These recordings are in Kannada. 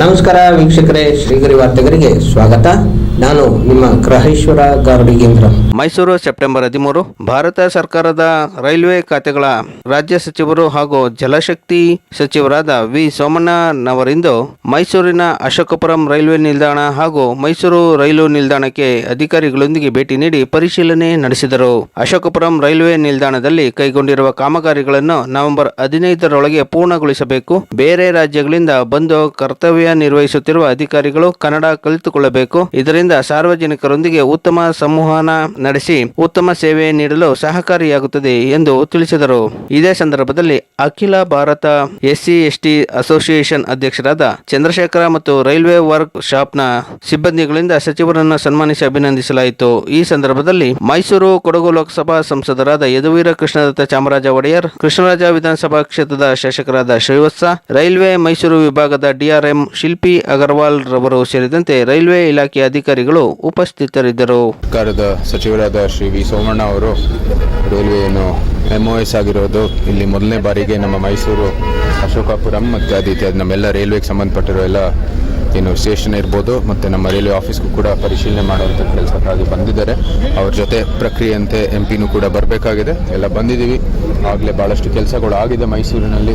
ನಮಸ್ಕಾರ ವೀಕ್ಷಕರೇ, ಶ್ರೀಗರಿ ವಾರ್ತೆಗರಿಗೆ ಸ್ವಾಗತ. ನಾನು ನಿಮ್ಮ ಗ್ರಹೇಶ್ವರ ಗಾರ್ಡಿಗೇಂದ್ರ. ಮೈಸೂರು ಸೆಪ್ಟೆಂಬರ್ ಹದಿಮೂರು, ಭಾರತ ಸರ್ಕಾರದ ರೈಲ್ವೆ ಖಾತೆಗಳ ರಾಜ್ಯ ಸಚಿವರು ಹಾಗೂ ಜಲಶಕ್ತಿ ಸಚಿವರಾದ ವಿ ಸೋಮಣ್ಣನವರಿಂದು ಮೈಸೂರಿನ ಅಶೋಕಪುರಂ ರೈಲ್ವೆ ನಿಲ್ದಾಣ ಹಾಗೂ ಮೈಸೂರು ರೈಲು ನಿಲ್ದಾಣಕ್ಕೆ ಅಧಿಕಾರಿಗಳೊಂದಿಗೆ ಭೇಟಿ ನೀಡಿ ಪರಿಶೀಲನೆ ನಡೆಸಿದರು. ಅಶೋಕಪುರಂ ರೈಲ್ವೆ ನಿಲ್ದಾಣದಲ್ಲಿ ಕೈಗೊಂಡಿರುವ ಕಾಮಗಾರಿಗಳನ್ನು ನವೆಂಬರ್ ಹದಿನೈದರೊಳಗೆ ಪೂರ್ಣಗೊಳಿಸಬೇಕು. ಬೇರೆ ರಾಜ್ಯಗಳಿಂದ ಬಂದು ಕರ್ತವ್ಯ ನಿರ್ವಹಿಸುತ್ತಿರುವ ಅಧಿಕಾರಿಗಳು ಕನ್ನಡ ಕಲಿತುಕೊಳ್ಳಬೇಕು. ಇದರಿಂದ ಸಾರ್ವಜನಿಕರೊಂದಿಗೆ ಉತ್ತಮ ಸಂವಹನ ನಡೆಸಿ ಉತ್ತಮ ಸೇವೆ ನೀಡಲು ಸಹಕಾರಿಯಾಗುತ್ತದೆ ಎಂದು ತಿಳಿಸಿದರು. ಇದೇ ಸಂದರ್ಭದಲ್ಲಿ ಅಖಿಲ ಭಾರತ ಎಸ್ಸಿ, ಎಸ್ಟಿ ಅಸೋಸಿಯೇಷನ್ ಅಧ್ಯಕ್ಷರಾದ ಚಂದ್ರಶೇಖರ ಮತ್ತು ರೈಲ್ವೆ ವರ್ಕ್ ಶಾಪ್ನ ಸಿಬ್ಬಂದಿಗಳಿಂದ ಸಚಿವರನ್ನು ಸನ್ಮಾನಿಸಿ ಅಭಿನಂದಿಸಲಾಯಿತು. ಈ ಸಂದರ್ಭದಲ್ಲಿ ಮೈಸೂರು ಕೊಡಗು ಲೋಕಸಭಾ ಸಂಸದರಾದ ಯದುವೀರ ಕೃಷ್ಣದತ್ತ ಚಾಮರಾಜ ಒಡೆಯರ್, ಕೃಷ್ಣರಾಜ ವಿಧಾನಸಭಾ ಕ್ಷೇತ್ರದ ಶಾಸಕರಾದ ಶ್ರೀವತ್ಸ, ರೈಲ್ವೆ ಮೈಸೂರು ವಿಭಾಗದ ಡಿಆರ್ಎಂ ಶಿಲ್ಪಿ ಅಗರ್ವಾಲ್ ರವರು ಸೇರಿದಂತೆ ರೈಲ್ವೆ ಇಲಾಖೆಯ ಅಧಿಕಾರಿಗಳು ಉಪಸ್ಥಿತರಿದ್ದರು. ಸರ್ಕಾರದ ಸಚಿವರಾದ ಶ್ರೀ ವಿ ಸೋಮಣ್ಣ ಅವರು ರೈಲ್ವೆಯನ್ನು ಎಂ ಒ ಎಸ್ ಆಗಿರೋದು ಇಲ್ಲಿ ಮೊದಲನೇ ಬಾರಿಗೆ ನಮ್ಮ ಮೈಸೂರು ಅಶೋಕಾಪುರಂ ಮತ್ತು ಅದೇ ರೀತಿ ಅದು ನಮ್ಮೆಲ್ಲ ರೈಲ್ವೆಗೆ ಸಂಬಂಧಪಟ್ಟಿರೋ ಎಲ್ಲ ಏನು ಸ್ಟೇಷನ್ ಇರ್ಬೋದು ಮತ್ತು ನಮ್ಮ ರೈಲ್ವೆ ಆಫೀಸ್ಗೂ ಕೂಡ ಪರಿಶೀಲನೆ ಮಾಡುವಂಥ ಕೆಲಸಕ್ಕಾಗಿ ಬಂದಿದ್ದಾರೆ. ಅವ್ರ ಜೊತೆ ಪ್ರಕ್ರಿಯೆಯಂತೆ ಎಂ ಪಿನೂ ಕೂಡ ಬರಬೇಕಾಗಿದೆ. ಎಲ್ಲ ಬಂದಿದ್ದೀವಿ. ಆಗಲೇ ಭಾಳಷ್ಟು ಕೆಲಸಗಳು ಆಗಿದೆ ಮೈಸೂರಿನಲ್ಲಿ.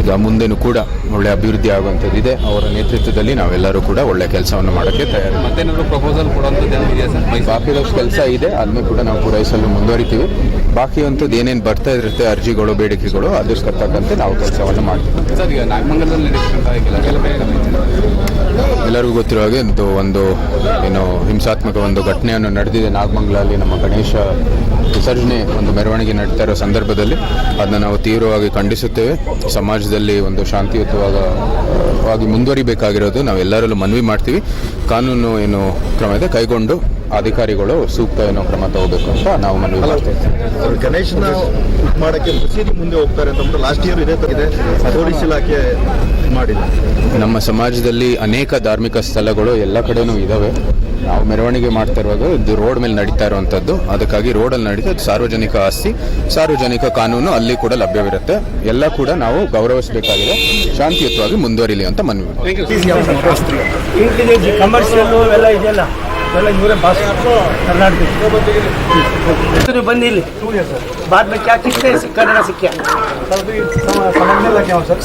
ಈಗ ಮುಂದೆನೂ ಕೂಡ ಒಳ್ಳೆ ಅಭಿವೃದ್ಧಿ ಆಗುವಂಥದ್ದಿದೆ ಅವರ ನೇತೃತ್ವದಲ್ಲಿ ನಾವೆಲ್ಲರೂ ಕೂಡ ಒಳ್ಳೆ ಕೆಲಸವನ್ನು ಮಾಡೋಕ್ಕೆ ತಯಾರಿ ಮತ್ತೇನಾದರೂ ಪ್ರಪೋಸಲ್ ಕೊಡುವಂಥದ್ದು ಬಾಕಿದಷ್ಟು ಕೆಲಸ ಇದೆ. ಅದನ್ನು ಕೂಡ ನಾವು ಪೂರೈಸಲು ಮುಂದುವರಿತೀವಿ. ಬಾಕಿ ಅಂಥದ್ದು ಏನೇನು ಬರ್ತಾ ಇರುತ್ತೆ ಅರ್ಜಿಗಳು ಬೇಡಿಕೆಗಳು ಅದಕ್ಕೆ ತಕ್ಕಂತೆ ನಾವು ಕೆಲಸವನ್ನು ಮಾಡ್ತೀವಿ. ಎಲ್ಲರಿಗೂ ಗೊತ್ತಿರೋ ಹಾಗೆ ಇದು ಒಂದು, ಏನು ಹಿಂಸಾತ್ಮಕ ಒಂದು ಘಟನೆಯನ್ನು ನಡೆದಿದೆ ನಾಗಮಂಗಲಲ್ಲಿ ನಮ್ಮ ಗಣೇಶ ವಿಸರ್ಜನೆ ಒಂದು ಮೆರವಣಿಗೆ ನಡೀತಾ ಇರೋ ಸಂದರ್ಭದಲ್ಲಿ ಅದನ್ನು ನಾವು ತೀವ್ರವಾಗಿ ಖಂಡಿಸುತ್ತೇವೆ. ಸಮಾಜದಲ್ಲಿ ಒಂದು ಶಾಂತಿಯುತವಾದ ಮುಂದುವರಿಬೇಕಾಗಿರೋದು ನಾವು ಎಲ್ಲರಲ್ಲೂ ಮನವಿ ಮಾಡ್ತೀವಿ. ಕಾನೂನು ಏನು ಕ್ರಮ ಇದೆ, ಕೈಗೊಂಡು ಅಧಿಕಾರಿಗಳು ಸೂಕ್ತ ಏನೋ ಕ್ರಮ ತಗೋಬೇಕು ಅಂತ ನಾವು ಮನವಿ ಮಾಡ್ತೀವಿ ಅವ್ರು ಗಣೇಶನ ಇದು ಮಾಡಕ್ಕೆ ಮಸೀದಿ ಮುಂದೆ ಹೋಗ್ತಾರೆ ಅಂತ ಲಾಸ್ಟ್ ಇಯರ್ ಇದೇ ಇದೆ ಪೊಲೀಸ್ ಇಲಾಖೆ ಮಾಡಿದೆ ನಮ್ಮ ಸಮಾಜದಲ್ಲಿ ಅನೇಕ ಧಾರ್ಮಿಕ ಸ್ಥಳಗಳು ಎಲ್ಲ ಕಡೆನೂ ಇದಾವೆ ನಾವು ಮೆರವಣಿಗೆ ಮಾಡ್ತಾ ಇರುವಾಗ ಇದು ರೋಡ್ ಮೇಲೆ ನಡೀತಾ ಇರುವಂಥದ್ದು ಅದಕ್ಕಾಗಿ ರೋಡಲ್ಲಿ ನಡೀತಾ ಸಾರ್ವಜನಿಕ ಆಸ್ತಿ ಸಾರ್ವಜನಿಕ ಕಾನೂನು ಅಲ್ಲಿ ಕೂಡ ಲಭ್ಯವಿರುತ್ತೆ ಎಲ್ಲ ಕೂಡ ನಾವು ಗೌರವಿಸಬೇಕಾಗಿದೆ ಶಾಂತಿಯುತವಾಗಿ ಮುಂದುವರಿಲಿ ಅಂತ ಮನವಿ ಕಮರ್ಷಿಯಲ್ ಎಲ್ಲ ಇದೆಯಲ್ಲ कर्नाटक बंदी बाद में क्या ಕನ್ನಡ हैं कन्नड़ा सीखे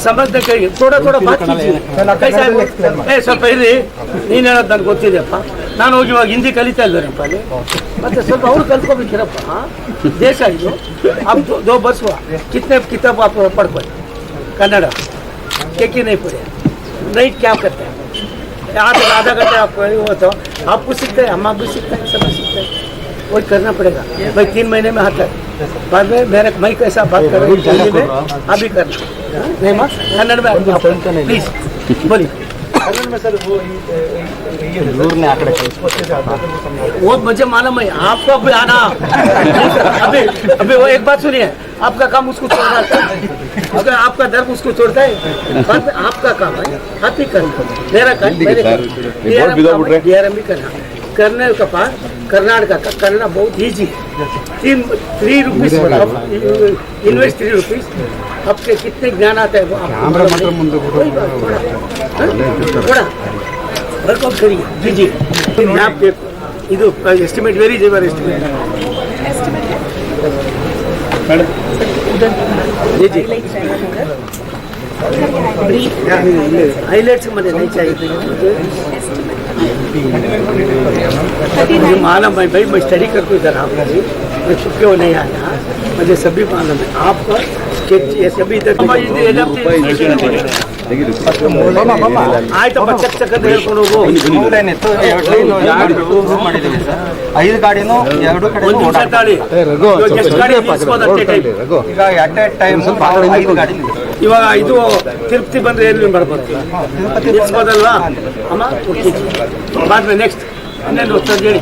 समझने ಕೈ ಏ ಸ್ವಲ್ಪ ಇರ್ರಿ ನೀನು ಹೇಳೋದು ನನಗೆ ಗೊತ್ತಿದೆಯಪ್ಪ. ನಾನು ಹೋಗಿ ಇವಾಗ ಹಿಂದಿ ಕಲಿತಾ ಇದ್ದಾರಪ್ಪ ಅಲ್ಲಿ. ಮತ್ತೆ ಸ್ವಲ್ಪ ಅವ್ರು ಕಲ್ತ್ಕೊಬೇಕಿರಪ್ಪ ದೇಶ ಇದು. ಅಪ್ ದೋ ಬಸ್ವ ಕಿತ್ನೆ ಕಿತಾಬ್ ಪಡ್ಕೊಳ್ಳಿ ಕನ್ನಡ. ಕೆಕ್ಕಿ ನೈ ನೈಟ್ ಕ್ಯಾಬ್ ಕತ್ತೆ हैं तक आधा घंटे आप वो तो आपको सीखते हैं हम भी सीखते हैं सब सीखते हैं। वही करना पड़ेगा। भाई तीन महीने में हाथ है। बाद में मेरे मैं कैसा बात कर रहा हूँ अभी करना। हाँ? नहीं माँ कन्नड़ में प्लीज़ बोलिए। वो मुझे मालूम है आपको अभी आना। अभी अभी वो एक बात सुनिए आपका काम उसको छोड़ना है। अगर आपका दर्द उसको छोड़ता है आपका काम है आप ही करना। मेरा काम मेरे करना। करने का पास कर्नाटका का करना बहुत ईजी है तीन three rupees invest three rupees आपके कितने ज्ञान आता है वो आपको कोई बात, थोड़ा हाँ? थोड़ा वर्कआउट करिए जी जी मैप देखो ಇದು ಎಸ್ಟಿಮೇಟ್ ವೆರಿ ಜೇವರ್ ಎಸ್ಟಿಮೇಟ್ जी जी हाईलाइट्स मध्ये नहीं चाहिए मुझे मालूम है भाई मैं स्टडी करता हूँ इधर आपका भी मैं छुट्टी को नहीं आया मुझे सभी मालूम है आपका स्केच ये सभी इधर ಆಯ್ತಪ್ಪ ಚಕ್ ಚಕ್ ಅಂತ ಹೇಳ್ಕೊಂಡು ಹೋಗು ಐದು ಗಾಡಿನೂ ಎರಡು ಕಡೆ ಒಂದು ನಿಮಿಷ ತಾಳಿ ಇವಾಗ ಎಷ್ಟು ಗಾಡಿ ನಿಲ್ಸ್ಬೋದು at a time? ಈಗ ಅಟ್ ಎ ಟೈಮ್ ಐದು ಗಾಡಿ ಇವಾಗ ಇದು ತಿರುಪ್ತಿ ಬಂದ್ರೆ ಎಲ್ಲಿ ಬರ್ಬೋದು? ನಿಲ್ಸ್ಬೋದಲ್ವಾ ಅಮ್ಮ ಬಾದ್ರೆ ನೆಕ್ಸ್ಟ್ ಹನ್ನೆರಡು ವರ್ಷ ಹೇಳಿ.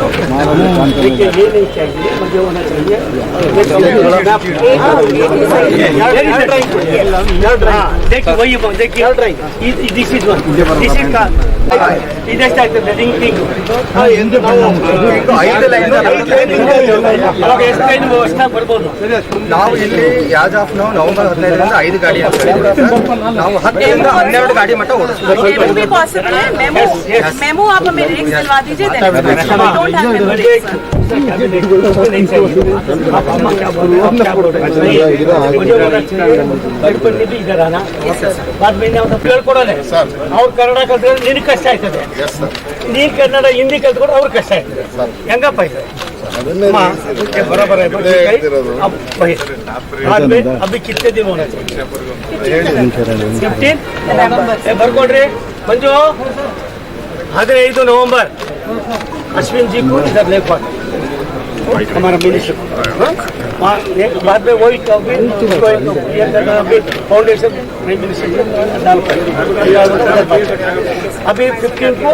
देखिए ये नहीं चाहिए मुझे होना चाहिए हाँ, देखिए वही वो, देखिए दिस इज दिस इज का ಇದೆಷ್ಟು ಆಗ್ತದೆ ರಿಂಕಿಂಗ್ ಐದು ಲೈನ್ ಅವಾಗ ಎಷ್ಟು ಟೈಮ್ ಅಷ್ಟಾಗಿ ಬರ್ಬೋದು ನಾವು ಇಲ್ಲಿ ಯಾಜ್ ಆಫ್ ನಾವು ನವೆಂಬರ್ ಹದಿನೈದರಿಂದ ಐದು ಗಾಡಿ ಅಂತ ಹೇಳಿದ್ವಿ ಸರ್. ನಾವು ಹತ್ತರಿಂದ ಹನ್ನೆರಡು ಗಾಡಿ ಮಟ್ಟ ಓಡಿಸ್ಬೇಕು ಕೇಳ್ಕೊಡೋದೆ ಅವ್ರು ಕನ್ನಡ ಕಲ್ತ್ರೆ ನಿನ್ ಕಷ್ಟ ಆಯ್ತದೆ ನೀನ್ ಕನ್ನಡ ಹಿಂದಿ ಕಲ್ತ್ಕೊಂಡು ಅವ್ರ ಕಷ್ಟ ಆಯ್ತದೆ ಹೆಂಗಪ್ಪ ಇದೆ ಅಬ್ಬಿ ಕಿತ್ತಿದ್ದೀವಿ ಮಂಜು ಹದಿನೈದು ನವೆಂಬರ್ अश्विन जी को इधर ले हमारा मिनिस्टर वहाँ एक बाद में वही फाउंडेशन मिनिस्टर अभी फिफ्टीन को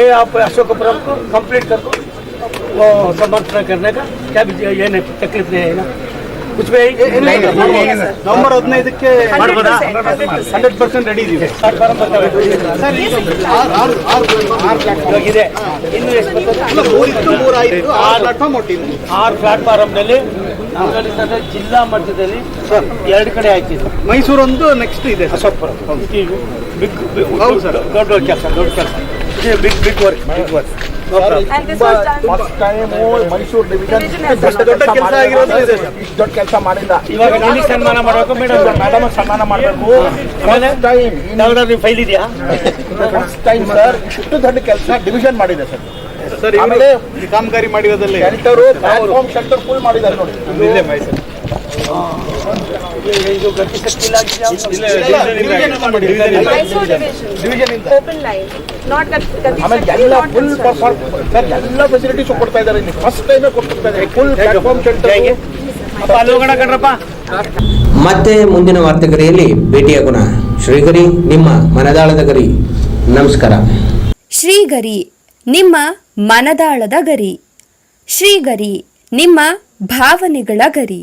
ये आप अशोकपुरम को कंप्लीट कर दो समर्थन करने का। क्या ये नहीं, तकलीफ़ नहीं है ना? ನವೆಂಬರ್ ಹದಿನೈದಕ್ಕೆ ಮಾಡ್ಬೋದಾ 100%. ಹಂಡ್ರೆಡ್ ಪರ್ಸೆಂಟ್ ರೆಡಿ ಇದೆ ಇನ್ನು ಎಷ್ಟು ಬರ್ತದೆ? ಮೂರಿತ್ತು ಮೂರಾಯ್ತು ಆರು ಪ್ಲಾಟ್ಫಾರ್ಮ್ ಒಟ್ಟಿದ್ದು ಆರು ಪ್ಲಾಟ್ಫಾರಮ್ನಲ್ಲಿ ಜಿಲ್ಲಾ ಮಟ್ಟದಲ್ಲಿ ಎರಡು ಕಡೆ ಹಾಕಿದ್ರು ಮೈಸೂರು ಒಂದು ನೆಕ್ಸ್ಟ್ ಇದೆ. ಅಶೋಕ್ಪುರ. ಬಿಗ್ ಹೌದು ಸರ್. ದೊಡ್ಡ ಕೆಲಸ ದೊಡ್ಡ ಕೆಲಸ. ಇದು big big work big work was done. Mysuru division ದೊಡ್ಡ ದೊಡ್ಡ ಕೆಲಸ ಆಗಿರೋದು ಇದೆ. ಇಷ್ಟು ದೊಡ್ಡ ಕೆಲಸ ಮಾಡಿಲ್ಲ. ಇವಾಗ ನಿನಗೆ ಸನ್ಮಾನ ಮಾಡಬೇಕು ಮೇಡಮ್ ಮೇಡಮ್ ಸನ್ಮಾನ ಮಾಡಬೇಕು. ನೀವು ಫೈಲ್ ಇದೆಯಾ? ಫಸ್ಟ್ ಟೈಮ್ ಸರ್ ಇಷ್ಟು ದೊಡ್ಡ ಕೆಲಸ ಡಿವಿಷನ್ ಮಾಡಿದೆ ಸರ್ ಸರ್ ಆಮೇಲೆ ಕಾಮಗಾರಿ ಮಾಡಿರೋದಲ್ಲಿ? ಶೆಲ್ಟರು ಪ್ಲಾಟ್ಫಾರ್ಮ್ ಶೆಲ್ಟರ್ ಫುಲ್ ಮಾಡಿದ್ದಾರೆ ನೋಡಿ. ಇಲ್ಲೇ ಮೈಸೂರು. ಎಲ್ಲ ಫೆಸಿಲಿಟೀಸ್ ಕೊಡ್ತಾ ಇದ್ದಾರೆ ಫಸ್ಟ್ ಟೈಮ್ ಕೊಡ್ತಾ ಫುಲ್ ಪ್ಲಾಟ್ಫಾರ್ಮ್ ಮತ್ತೆ ಮುಂದಿನ ವಾರ್ತೆಗರಿಯಲ್ಲಿ ಭೇಟಿಯಾಗೋಣ ಶ್ರೀಗರಿ, ನಿಮ್ಮ ಮನದಾಳದ ಗರಿ. ನಮಸ್ಕಾರ. ಶ್ರೀಗರಿ, ನಿಮ್ಮ ಮನದಾಳದ ಗರಿ. ಶ್ರೀಗರಿ, ನಿಮ್ಮ ಭಾವನೆಗಳ ಗರಿ.